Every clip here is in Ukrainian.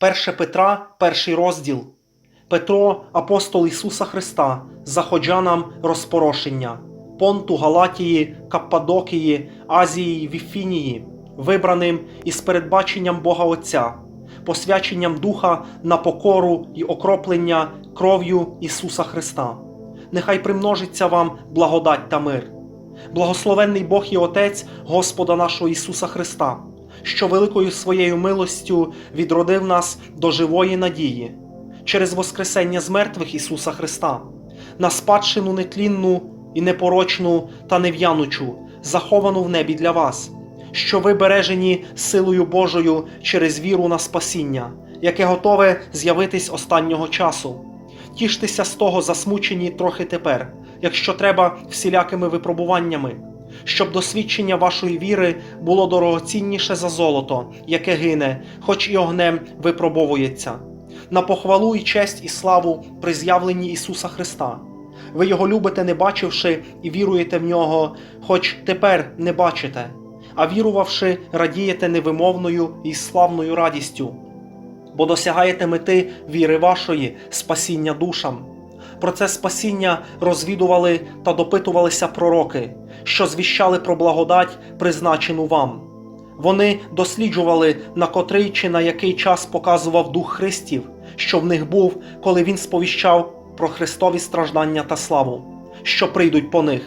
1 Петра, перший розділ. Петро, апостол Ісуса Христа, заходжанам розпорошення, Понту, Галатії, Каппадокії, Азії, Віфінії, вибраним із передбаченням Бога Отця, посвяченням Духа на покору і окроплення кров'ю Ісуса Христа. Нехай примножиться вам благодать та мир. Благословенний Бог і Отець Господа нашого Ісуса Христа, що великою своєю милостю відродив нас до живої надії через Воскресення з мертвих Ісуса Христа, на спадщину нетлінну і непорочну та нев'янучу, заховану в небі для вас, що ви бережені силою Божою через віру на спасіння, яке готове з'явитись останнього часу. Тіштеся з того засмучені трохи тепер, якщо треба всілякими випробуваннями, щоб досвідчення вашої віри було дорогоцінніше за золото, яке гине, хоч і огнем випробовується, на похвалу і честь і славу при з'явленні Ісуса Христа. Ви його любите, не бачивши, і віруєте в нього, хоч тепер не бачите, а вірувавши, радієте невимовною і славною радістю бо досягаєте мети віри вашої, спасіння душам. Про це спасіння розвідували та допитувалися пророки, що звіщали про благодать, призначену вам. Вони досліджували, на котрий чи на який час показував Дух Христів, що в них був, коли він сповіщав про Христові страждання та славу, що прийдуть по них.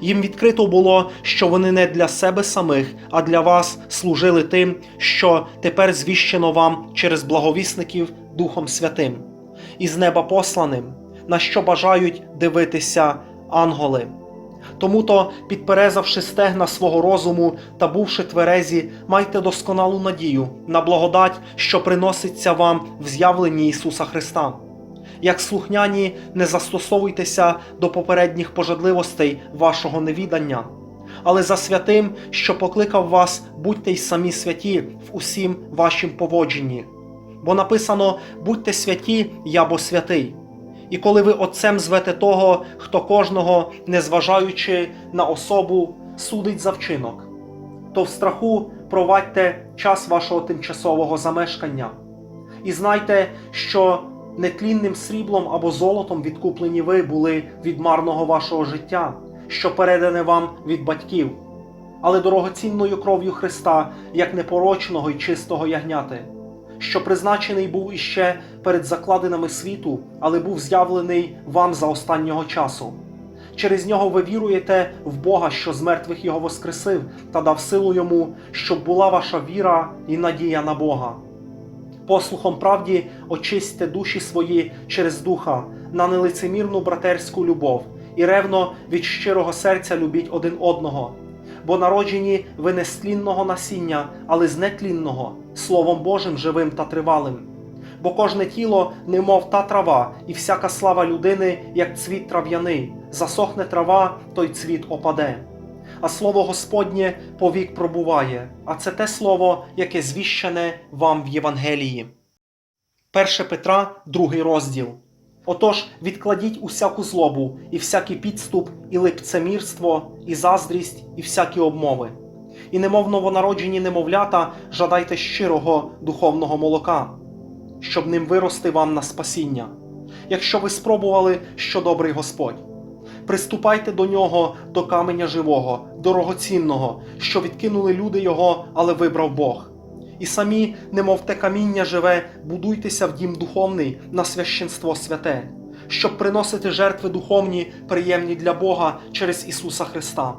Їм відкрито було, що вони не для себе самих, а для вас служили тим, що тепер звіщено вам через благовісників Духом Святим, із неба посланим, на що бажають дивитися ангели. Тому то, підперезавши стегна свого розуму та бувши тверезі, майте досконалу надію на благодать, що приноситься вам в з'явленні Ісуса Христа. Як слухняні, не застосовуйтеся до попередніх пожадливостей вашого невідання, але за святим, що покликав вас, будьте й самі святі в усім вашім поводженні. Бо написано: будьте святі, я бо святий. І коли ви отцем звете того, хто кожного, незважаючи на особу, судить за вчинок, то в страху провадьте час вашого тимчасового замешкання. І знайте, що нетлінним сріблом або золотом відкуплені ви були від марного вашого життя, що передане вам від батьків, але дорогоцінною кров'ю Христа, як непорочного й чистого ягняти, що призначений був іще перед закладинами світу, але був з'явлений вам за останнього часу. Через нього ви віруєте в Бога, що з мертвих його воскресив, та дав силу йому, щоб була ваша віра і надія на Бога. Послухом правді очистьте душі свої через духа на нелицемірну братерську любов і ревно від щирого серця любіть один одного, бо народжені ви не з тлінного насіння, але з нетлінного, Словом Божим живим та тривалим. Бо кожне тіло, немов та трава, і всяка слава людини, як цвіт трав'яний, засохне трава, той цвіт опаде. А слово Господнє повік пробуває, а це те слово, яке звіщене вам в Євангелії. 1 Петра, другий розділ. Отож, відкладіть усяку злобу, і всякий підступ, і лицемірство, і заздрість, і всякі обмови. І немов новонароджені немовлята, жадайте щирого духовного молока, щоб ним вирости вам на спасіння, якщо ви спробували, що добрий Господь. Приступайте до нього, до каменя живого, дорогоцінного, що відкинули люди його, але вибрав Бог. І самі, немов те каміння живе, будуйтеся в дім духовний на священство святе, щоб приносити жертви духовні, приємні для Бога через Ісуса Христа.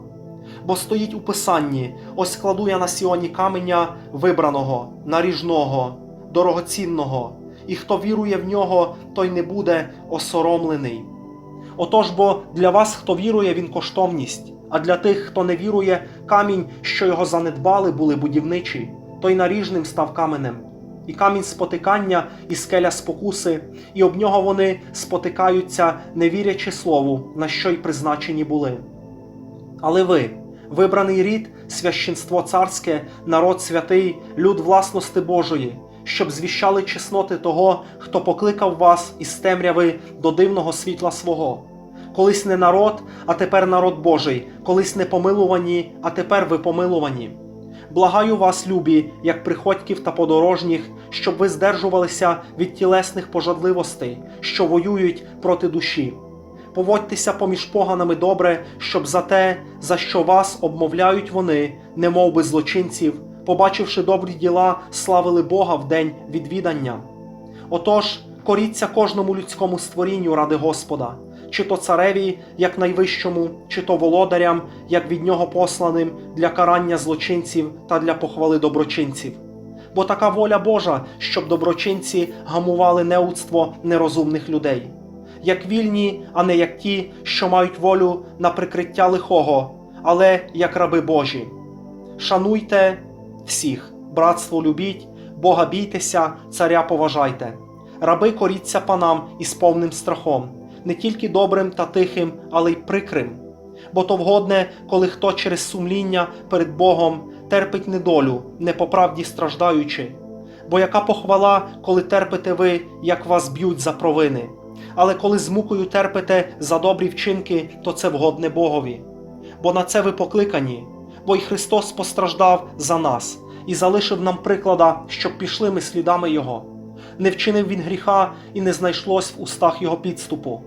Бо стоїть у Писанні: ось кладу я на сіоні каменя вибраного, наріжного, дорогоцінного, і хто вірує в нього, той не буде осоромлений. Отож бо для вас, хто вірує, він коштовність, а для тих, хто не вірує, камінь, що його занедбали, були будівничі, той наріжним став каменем, і камінь спотикання, і скеля спокуси, і об нього вони спотикаються, не вірячи слову, на що й призначені були. Але ви, вибраний рід, священство царське, народ святий, люд власності Божої, щоб звіщали чесноти того, хто покликав вас із темряви до дивного світла свого. Колись не народ, а тепер народ Божий, колись не помилувані, а тепер ви помилувані. Благаю вас, любі, як приходьків та подорожніх, щоб ви здержувалися від тілесних пожадливостей, що воюють проти душі. Поводьтеся поміж поганами добре, щоб за те, за що вас обмовляють вони, немов би злочинців, побачивши добрі діла, славили Бога в день відвідання. Отож, коріться кожному людському створінню ради Господа, чи то цареві, як найвищому, чи то володарям, як від нього посланим для карання злочинців та для похвали доброчинців. Бо така воля Божа, щоб доброчинці гамували неудство нерозумних людей, як вільні, а не як ті, що мають волю на прикриття лихого, але як раби Божі. Шануйте всіх, братство любіть, Бога бійтеся, царя поважайте. Раби коріться панам із повним страхом, не тільки добрим та тихим, але й прикрим. Бо то вгодне, коли хто через сумління перед Богом терпить недолю, не по правді страждаючи. Бо яка похвала, коли терпите ви, як вас б'ють за провини. Але коли з мукою терпите за добрі вчинки, то це вгодне Богові. Бо на це ви покликані, бо й Христос постраждав за нас і залишив нам приклада, щоб пішли ми слідами Його. Не вчинив він гріха і не знайшлось в устах його підступу.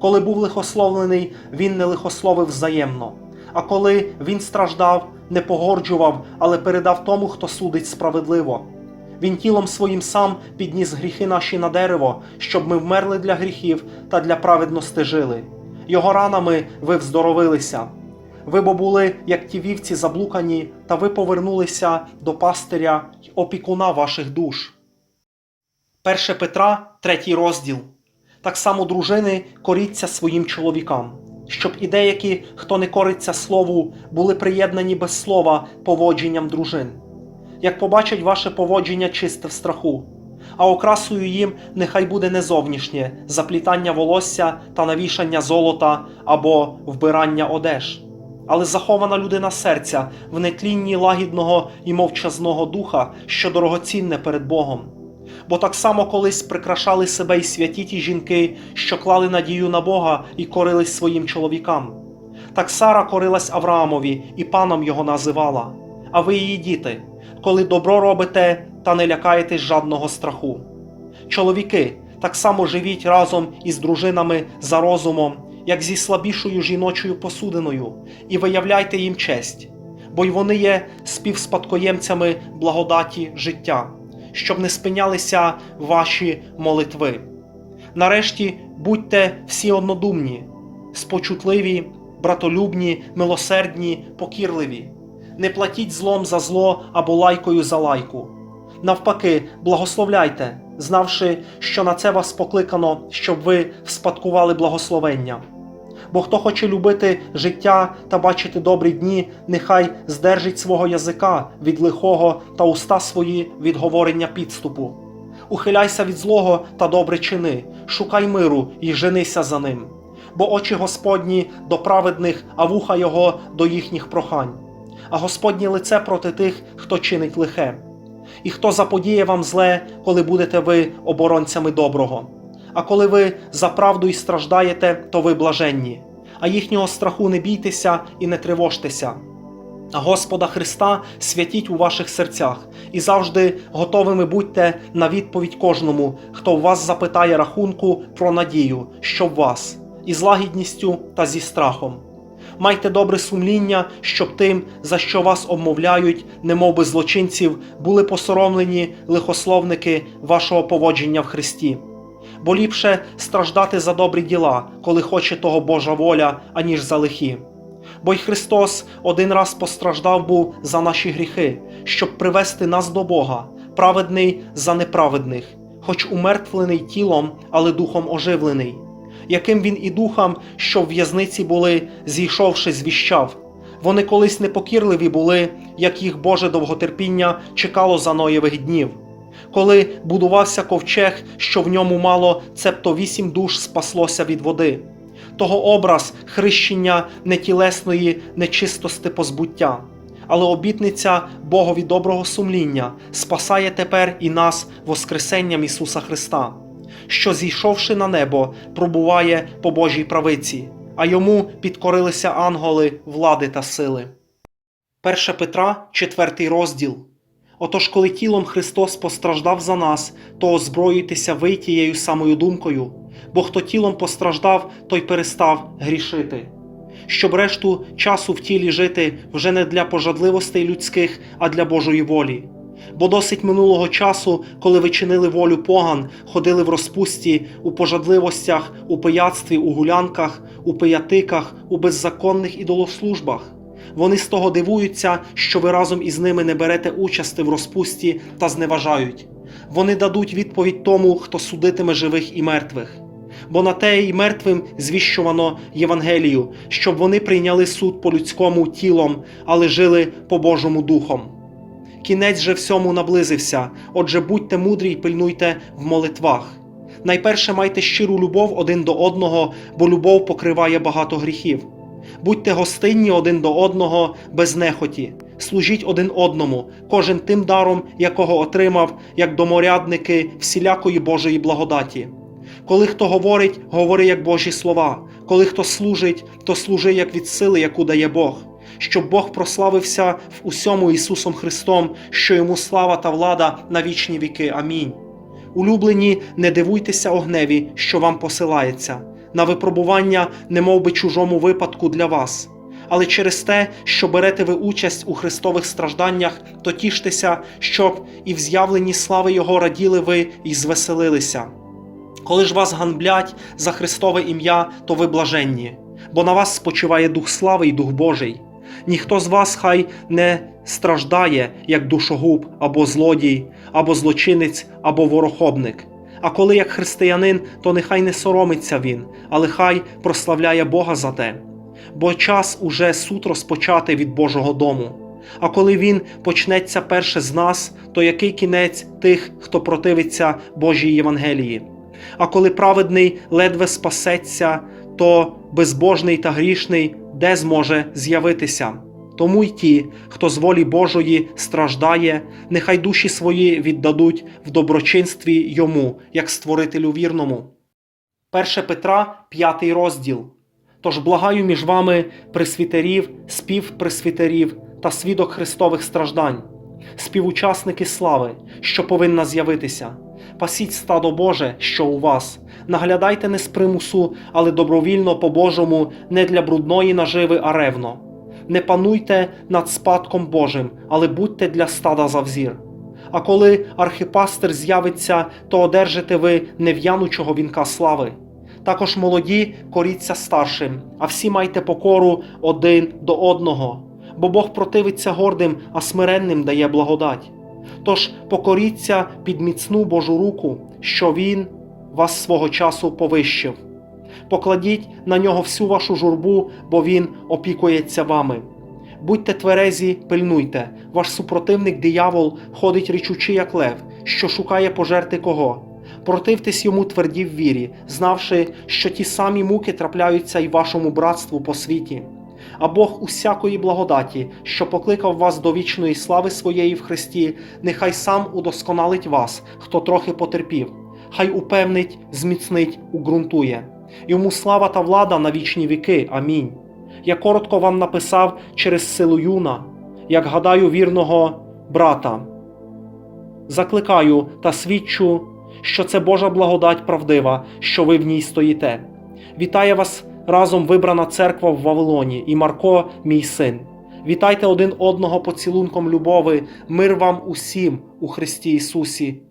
Коли був лихословлений, він не лихословив взаємно. А коли він страждав, не погорджував, але передав тому, хто судить справедливо. Він тілом своїм сам підніс гріхи наші на дерево, щоб ми вмерли для гріхів та для праведності жили. Його ранами ви вздоровилися. Ви бо були, як ті вівці заблукані, та ви повернулися до пастиря й опікуна ваших душ. 1 Петра, 3 розділ. Так само дружини коріться своїм чоловікам, щоб і деякі, хто не кориться слову, були приєднані без слова поводженням дружин. Як побачать ваше поводження чисте в страху, а окрасою їм нехай буде не зовнішнє заплітання волосся та навішання золота або вбирання одеж, але захована людина серця в нетлінні лагідного і мовчазного духа, що дорогоцінне перед Богом. Бо так само колись прикрашали себе й святі ті жінки, що клали надію на Бога і корились своїм чоловікам. Так Сара корилась Авраамові і паном його називала. А ви її діти, коли добро робите та не лякаєтесь жадного страху. Чоловіки, так само живіть разом із дружинами за розумом, як зі слабішою жіночою посудиною, і виявляйте їм честь, бо й вони є співспадкоємцями благодаті життя щоб не спинялися ваші молитви. Нарешті будьте всі однодумні, спочутливі, братолюбні, милосердні, покірливі. Не платіть злом за зло або лайкою за лайку. Навпаки, благословляйте, знавши, що на це вас покликано, щоб ви вспадкували благословення. Бо хто хоче любити життя та бачити добрі дні, нехай здержить свого язика від лихого та уста свої від говорення підступу. Ухиляйся від злого та добре чини, шукай миру і женися за ним. Бо очі Господні до праведних, а вуха його до їхніх прохань, а Господнє лице проти тих, хто чинить лихе. І хто заподіє вам зле, коли будете ви оборонцями доброго. А коли ви за правду й страждаєте, то ви блаженні, а їхнього страху не бійтеся і не тривожтеся. А Господа Христа святіть у ваших серцях і завжди готовими будьте на відповідь кожному, хто в вас запитає рахунку про надію, що в вас, із лагідністю та зі страхом. Майте добре сумління, щоб тим, за що вас обмовляють, немов би злочинців, були посоромлені лихословники вашого поводження в Христі бо ліпше страждати за добрі діла, коли хоче того Божа воля, аніж за лихі. Бо й Христос один раз постраждав був за наші гріхи, щоб привести нас до Бога, праведний за неправедних, хоч умертвлений тілом, але духом оживлений, яким він і духам, що в в'язниці були, зійшовши, звіщав. Вони колись непокірливі були, як їх Боже довготерпіння чекало за Ноєвих днів коли будувався ковчег, що в ньому мало цебто вісім душ спаслося від води, того образ хрещення нетілесної нечистости позбуття, але обітниця Богові доброго сумління спасає тепер і нас Воскресенням Ісуса Христа, що, зійшовши на небо, пробуває по Божій правиці, а йому підкорилися ангели влади та сили. 1 Петра, 4 розділ. Отож, коли тілом Христос постраждав за нас, то озброюйтеся ви тією самою думкою, бо хто тілом постраждав, той перестав грішити. Щоб решту часу в тілі жити вже не для пожадливостей людських, а для Божої волі. Бо досить минулого часу, коли ви чинили волю поган, ходили в розпусті, у пожадливостях, у пияцтві, у гулянках, у пиятиках, у беззаконних ідолослужбах. Вони з того дивуються, що ви разом із ними не берете участи в розпусті та зневажають. Вони дадуть відповідь тому, хто судитиме живих і мертвих. Бо на те й мертвим звіщувано Євангелію, щоб вони прийняли суд по людському тілом, але жили по Божому духом. Кінець же всьому наблизився, отже, будьте мудрі й пильнуйте в молитвах. Найперше майте щиру любов один до одного, бо любов покриває багато гріхів. Будьте гостинні один до одного без нехоті, служіть один одному, кожен тим даром, якого отримав, як доморядники всілякої Божої благодаті. Коли хто говорить, говори як Божі слова, коли хто служить, то служи як від сили, яку дає Бог, щоб Бог прославився в усьому Ісусом Христом, що йому слава та влада на вічні віки. Амінь. Улюблені, не дивуйтеся огневі, що вам посилається, на випробування, немов би чужому випадку для вас. Але через те, що берете ви участь у Христових стражданнях, то тіштеся, щоб і в з'явленні слави Його раділи ви і звеселилися. Коли ж вас ганблять за Христове ім'я, то ви блаженні, бо на вас спочиває Дух слави і Дух Божий. Ніхто з вас хай не страждає, як душогуб, або злодій, або злочинець, або ворохобник. А коли як християнин, то нехай не соромиться він, але хай прославляє Бога за те. Бо час уже суд розпочати від Божого дому. А коли він почнеться перше з нас, то який кінець тих, хто противиться Божій Євангелії? А коли праведний ледве спасеться, то безбожний та грішний де зможе з'явитися? Тому й ті, хто з волі Божої страждає, нехай душі свої віддадуть в доброчинстві йому, як створителю вірному. 1 Петра, 5 розділ. Тож благаю між вами пресвітерів, співпресвітерів та свідок Христових страждань, співучасники слави, що повинна з'явитися. Пасіть стадо Боже, що у вас, наглядайте не з примусу, але добровільно по Божому, не для брудної наживи, а ревно. Не пануйте над спадком Божим, але будьте для стада за взір. А коли архипастир з'явиться, то одержите ви нев'янучого вінка слави. Також молоді коріться старшим, а всі майте покору один до одного, бо Бог противиться гордим, а смиренним дає благодать. Тож покоріться під міцну Божу руку, що Він вас свого часу повищив. Покладіть на нього всю вашу журбу, бо Він опікується вами. Будьте тверезі, пильнуйте, ваш супротивник диявол ходить річучи, як лев, що шукає пожерти кого. Противтесь йому тверді в вірі, знавши, що ті самі муки трапляються й вашому братству по світі. А Бог усякої благодаті, що покликав вас до вічної слави своєї в Христі, нехай сам удосконалить вас, хто трохи потерпів, хай упевнить, зміцнить, уґрунтує. Йому слава та влада на вічні віки. Амінь. Я коротко вам написав через силу юна, як гадаю вірного брата. Закликаю та свідчу, що це Божа благодать правдива, що ви в ній стоїте. Вітає вас разом вибрана церква в Вавилоні і Марко, мій син. Вітайте один одного поцілунком любови, мир вам усім у Христі Ісусі.